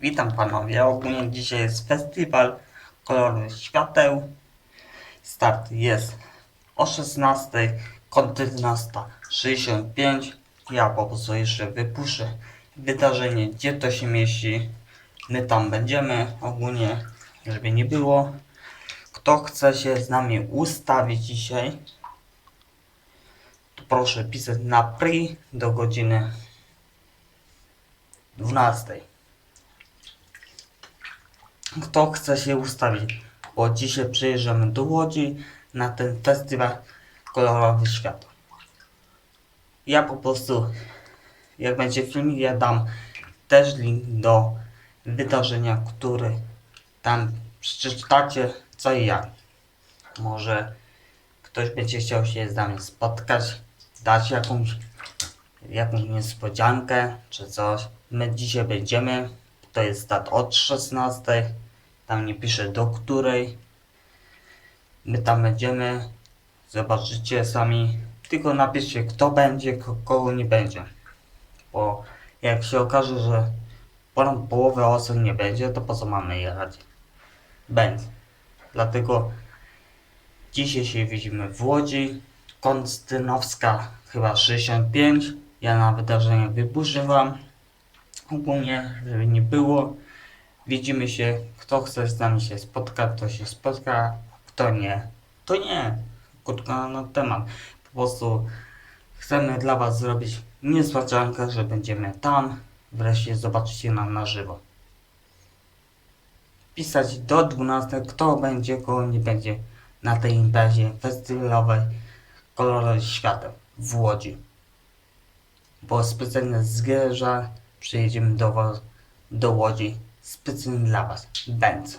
Witam panowie. Ogólnie dzisiaj jest festiwal kolorowych świateł. Start jest o 16, kontynasta 65. Ja po prostu jeszcze wypuszczę wydarzenie, gdzie to się mieści. My tam będziemy ogólnie, żeby nie było. Kto chce się z nami ustawić dzisiaj, to proszę pisać na pri do godziny 12. Kto chce się ustawić? Bo dzisiaj przyjeżdżamy do Łodzi na ten festiwal kolorowych światów. Ja po prostu, jak będzie filmik, ja dam też link do wydarzenia, który tam przeczytacie co i jak. Może ktoś będzie chciał się z nami spotkać, dać jakąś, jakąś niespodziankę czy coś. My dzisiaj będziemy, to jest start od 16, tam nie pisze do której. My tam będziemy, zobaczycie sami, tylko napiszcie kto będzie, ko- kogo nie będzie. Bo jak się okaże, że ponad połowy osób nie będzie, to po co mamy jechać? Będzie. Dlatego dzisiaj się widzimy w Łodzi. Konstynowska chyba 65. Ja na wydarzenie wyburzę wam. Ogólnie, żeby nie było. Widzimy się. Kto chce z nami się spotkać, to się spotka. Kto nie, to nie. Krótko na temat. Po prostu chcemy dla was zrobić niespodziankę, że będziemy tam. Wreszcie zobaczycie nam na żywo pisać do 12, kto będzie, kogo nie będzie na tej imprezie festiwalowej kolorowych świateł w Łodzi. Bo specjalnie z Gierza przyjedziemy do was, do Łodzi specjalnie dla was. Będz.